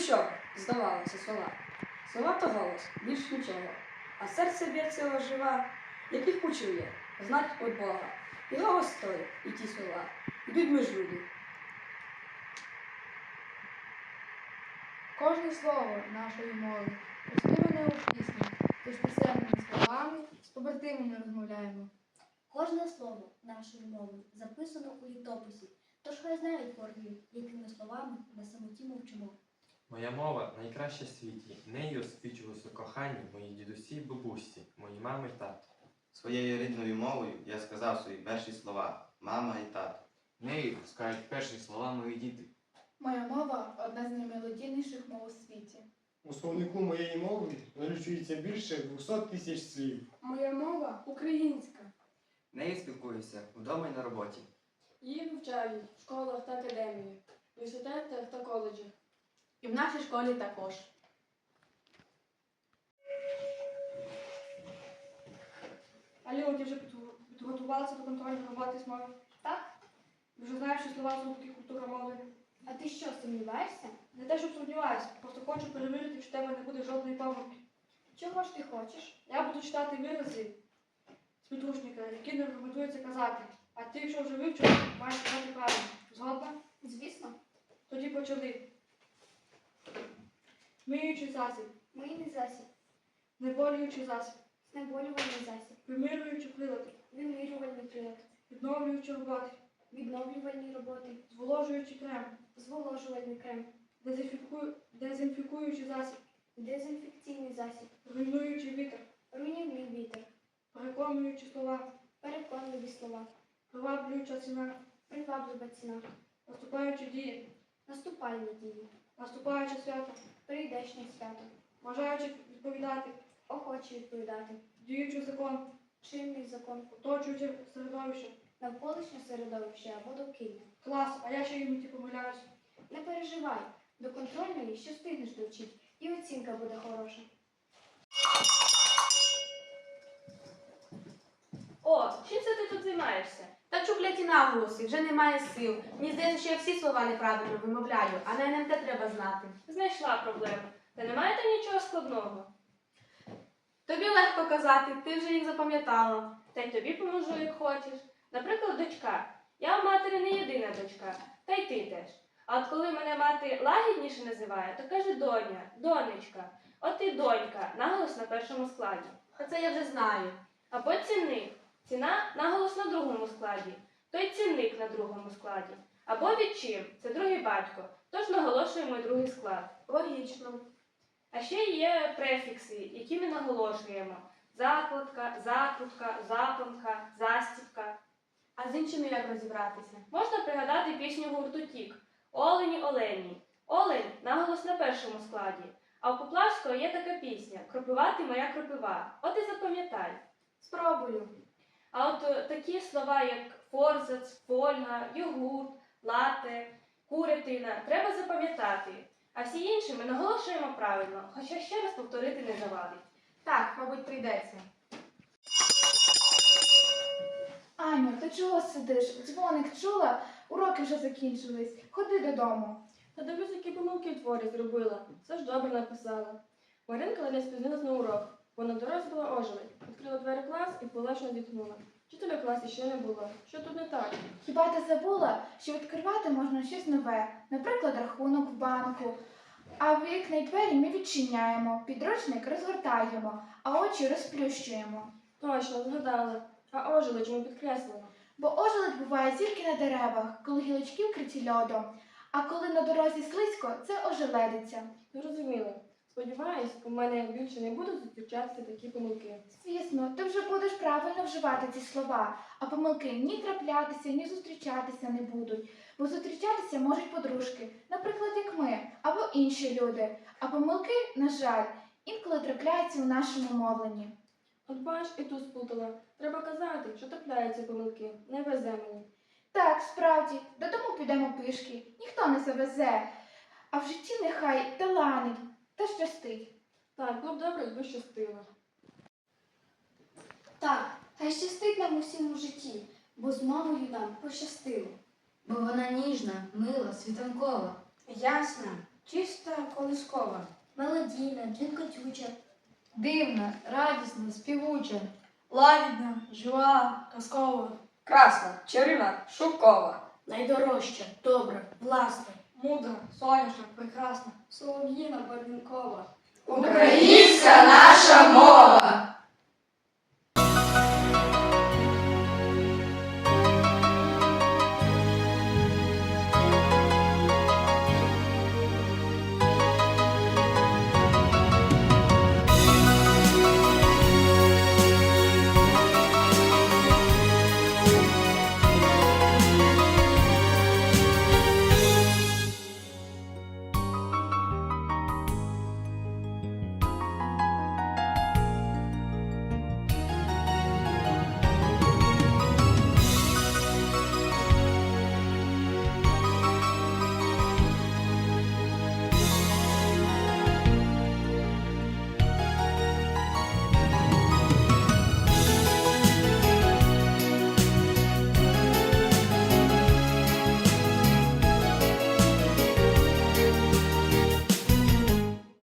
що, здавалося, слова. Слова то голос, більш нічого. А серце б'ється ожива, яких почує, є, знать від Бога. І голос той, і ті слова, йдуть між люди. Кожне слово нашої мови розмовлене у пісні, тож писемними словами з побратимами розмовляємо. Кожне слово нашою мовою записано у літописі, тож хай знають ворогів, якими словами на самоті мовчимо. Моя мова найкраща в світі. Нею освічувалося кохання моїй дідусі й бабусі, моїй мами й тату. Своєю рідною мовою я сказав свої перші слова мама і тато. Нею скажуть перші слова мої діти. Моя мова одна з наймелодійніших мов у світі. У словнику моєї мови налічується більше 200 тисяч слів. Моя мова українська. Нею спілкуюся вдома й на роботі. Її вивчають в школах та академіях, університетах та коледжах. І в нашій школі також. Аліно, ти вже підготувалася до контрольної роботи з мови? Так? Ти вже знаєш, що слова звуки культура мови? А ти що, сумніваєшся? Не те, щоб сумніваюся, просто хочу перевірити, чи в тебе не буде жодної помилки. Чого ж ти хочеш? Я буду читати вирази з підручника, які не рекомендується казати. А ти, якщо вже вивчив, маєш казати правильно. Згодна? Звісно, Тоді почали. Миючий засіб, мийний засіб, знеболюючий засіб, знеболювальний засіб, вимірюючий прилад, вимірювальний прилад, відновлюючі роботи, відновлювальні роботи, зволожуючий крем, зволожувальний крем, дезінфікую- дезінфікуючий засіб, дезінфекційний засіб, руйнуючий вітер, руйнівний вітер, переконуючі слова, переконливі слова, приваблююча ціна, приваблива ціна, наступаючі дії, наступальні дії, наступаюче свято, прийдешнє свято, бажаючи відповідати, охочі відповідати, діючий закон, чинний закон, оточуюче середовище. навколишнє середовище або довкілля. Клас, а я ще іноді помиляюсь. Не переживай, до контрольної ще встигнеш довчити, і оцінка буде хороша. О, чим це ти тут займаєшся? Та чукляті наголоси, вже немає сил. Мені здається, що я всі слова неправильно вимовляю, а на НМТ треба знати. Знайшла проблему. Та немає там нічого складного. Тобі легко казати, ти вже їх запам'ятала. Та й тобі поможу, як хочеш. Наприклад, дочка. Я в матері не єдина дочка, та й ти теж. А от коли мене мати лагідніше називає, то каже доня, донечка. От і донька, наголос на першому складі. Та це я вже знаю. Або цінник. Ціна наголос на другому складі, то й цінник на другому складі. Або відчим це другий батько, тож наголошуємо другий склад. Логічно. А ще є префікси, які ми наголошуємо: закладка, закрутка, запонка, застібка. А з іншими як розібратися? Можна пригадати пісню гурту Тік Олені Олені. Олень наголос на першому складі. А у Поплавського є така пісня Кропива ти моя кропива. От і запам'ятай. Спробую. А от е, такі слова, як форзац, фольга, йогурт, лате, курятина, треба запам'ятати. А всі інші ми наголошуємо правильно, хоча ще раз повторити не завадить. Так, мабуть, прийдеться. Аню, ти чого сидиш? Дзвоник чула? Уроки вже закінчились. Ходи додому. Та дивись, які помилки в творі зробила. Все ж добре написала. Маринка ледь не спізнилась на урок, бо на дорозі була ожеледь. Відкрила двері клас і полежно зітхнула. Вчителя в класі ще не було. Що тут не так? Хіба ти забула, що відкривати можна щось нове, наприклад, рахунок в банку. А вікна й двері ми відчиняємо, підручник розгортаємо, а очі розплющуємо. Точно, згадала. А ожеледь чому підкреслено? Бо ожеледь буває тільки на деревах, коли гілочки вкриті льодом. А коли на дорозі слизько, це ожеледиться. Зрозуміло. Сподіваюсь, у мене більше не будуть зустрічатися такі помилки. Звісно, ти вже будеш правильно вживати ці слова, а помилки ні траплятися, ні зустрічатися не будуть. Бо зустрічатися можуть подружки, наприклад, як ми, або інші люди. А помилки, на жаль, інколи трапляються у нашому мовленні. От бач, і тут сплутала. Треба казати, що трапляються помилки. Не везе мені. Так, справді, додому підемо пішки, ніхто не завезе. А в житті нехай таланить та щастить. Так, було б добре, якби щастило. Так, хай щастить нам усім у житті, бо з мамою нам пощастило. Бо вона ніжна, мила, світанкова. Ясна, чиста, колискова. Мелодійна, дзвінкотюча. Дивна, радісна, співуча. Лагідна, жива, казкова. Красна, чарівна, шукова, Найдорожча, добра, власна мудра, соняшок, прекрасна, солов'їна, барвінкова. Українська наша мова!